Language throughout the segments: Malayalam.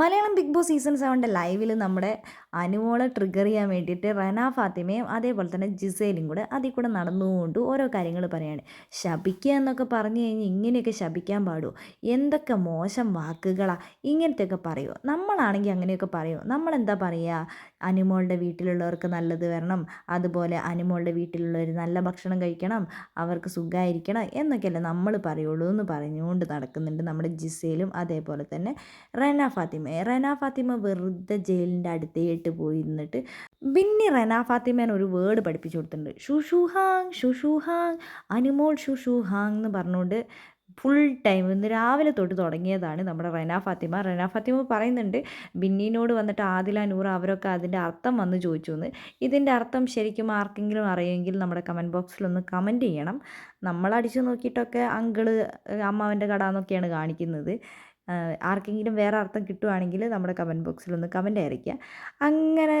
മലയാളം ബിഗ് ബോസ് സീസൺ സെവന്റെ ലൈവിൽ നമ്മുടെ അനുമോളെ ട്രിഗർ ചെയ്യാൻ വേണ്ടിയിട്ട് റന ഫാത്തിമയും അതേപോലെ തന്നെ ജിസേലും കൂടെ അതിൽ കൂടെ നടന്നുകൊണ്ട് ഓരോ കാര്യങ്ങൾ പറയാണ്. ശപിക്കുക എന്നൊക്കെ പറഞ്ഞു കഴിഞ്ഞാൽ ഇങ്ങനെയൊക്കെ ശപിക്കാൻ പാടുമോ എന്തൊക്കെ മോശം വാക്കുകളാണ് ഇങ്ങനത്തെയൊക്കെ പറയുമോ നമ്മളാണെങ്കിൽ അങ്ങനെയൊക്കെ പറയുമോ നമ്മളെന്താ പറയുക? അനുമോളുടെ വീട്ടിലുള്ളവർക്ക് നല്ലത് വരണം. അതുപോലെ അനുമോളുടെ വീട്ടിലുള്ളവർ നല്ല ഭക്ഷണം കഴിക്കണം. അവർക്ക് സുഖമായിരിക്കണം. എന്നൊക്കെയല്ലേ നമ്മൾ പറയുള്ളൂ എന്ന് പറഞ്ഞുകൊണ്ട് നടക്കുന്നുണ്ട് നമ്മുടെ ജിസേലും അതേപോലെ തന്നെ റന ഫാത്തിമ റന ഫാത്തിമ വെറുതെ ജയിലിന്റെ അടുത്തേട്ട് പോയി നിന്നിട്ട് പിന്നെ റന ഫാത്തിമേനെ ഒരു വേർഡ് പഠിപ്പിച്ചു കൊടുത്തിട്ടുണ്ട്. ഷുഷുഹാങ് ഷുഷുഹാങ് ഷുഷു ഹാങ് അനുമോൾ ഷുഷു ഹാങ് എന്ന് പറഞ്ഞുകൊണ്ട് ഫുൾ ടൈം ഇന്ന് രാവിലെ തൊട്ട് തുടങ്ങിയതാണ് നമ്മുടെ റന ഫാത്തിമ. റന ഫാത്തിമ പറയുന്നുണ്ട് ബിന്നിനോട് വന്നിട്ട് ആദില നൂർ അവരൊക്കെ അതിന്റെ അർത്ഥം വന്ന് ചോദിച്ചു എന്ന് ഇതിന്റെ അർത്ഥം ശരിക്കും ആർക്കെങ്കിലും അറിയുമെങ്കിൽ നമ്മുടെ കമന്റ് ബോക്സിലൊന്ന് കമന്റ് ചെയ്യണം. നമ്മളടിച്ചു നോക്കിയിട്ടൊക്കെ അങ്കിൾ അമ്മാവന്റെ കട എന്നൊക്കെയാണ് കാണിക്കുന്നത്. ആർക്കെങ്കിലും വേറെ അർത്ഥം കിട്ടുവാണെങ്കിൽ നമ്മുടെ കമന്റ് ബോക്സിൽ ഒന്ന് കമന്റ് അയക്കുക അങ്ങനെ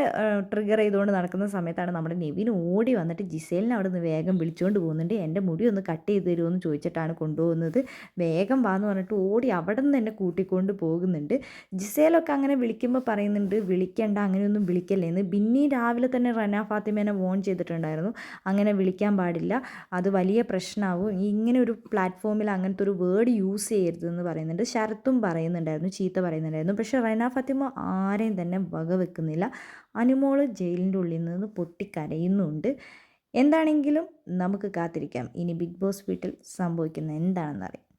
ട്രിഗർ ചെയ്തുകൊണ്ട് നടക്കുന്ന സമയത്താണ് നമ്മുടെ നെവിൻ ഓടി വന്നിട്ട് ജിസേലിനെ അവിടെ നിന്ന് വേഗം വിളിച്ചുകൊണ്ട് പോകുന്നുണ്ട്. എന്റെ മുടി ഒന്ന് കട്ട് ചെയ്ത് തരുമോ എന്ന് ചോദിച്ചിട്ടാണ് കൊണ്ടുപോകുന്നത്. വേഗം വാന്ന് പറഞ്ഞിട്ട് ഓടി അവിടെ നിന്ന് തന്നെ കൂട്ടിക്കൊണ്ട് പോകുന്നുണ്ട്. ജിസേലൊക്കെ അങ്ങനെ വിളിക്കുമ്പോൾ പറയുന്നുണ്ട് വിളിക്കേണ്ട അങ്ങനെയൊന്നും വിളിക്കല്ലേന്ന് ബിന്നി രാവിലെ തന്നെ റന ഫാത്തിമേനെ വോൺ ചെയ്തിട്ടുണ്ടായിരുന്നു. അങ്ങനെ വിളിക്കാൻ പാടില്ല. അത് വലിയ പ്രശ്നമാവും ഇങ്ങനെ ഒരു പ്ലാറ്റ്ഫോമിൽ അങ്ങനത്തെ ഒരു വേർഡ് യൂസ് ചെയ്യരുതെന്ന് പറയുന്നുണ്ട്. ശരത്തും പറയുന്നുണ്ടായിരുന്നു ചീത്ത പറയുന്നുണ്ടായിരുന്നു. പക്ഷേ റൈന ഫാത്തിമ ആരെയും തന്നെ വകവെക്കുന്നില്ല. അനുമോൾ ജയിലിന്റെ ഉള്ളിൽ നിന്ന് പൊട്ടിക്കരയുന്നുണ്ട്. എന്താണെങ്കിലും നമുക്ക് കാത്തിരിക്കാം. ഇനി ബിഗ് ബോസ് വീട്ടിൽ സംഭവിക്കുന്ന എന്താണെന്നറിയാം.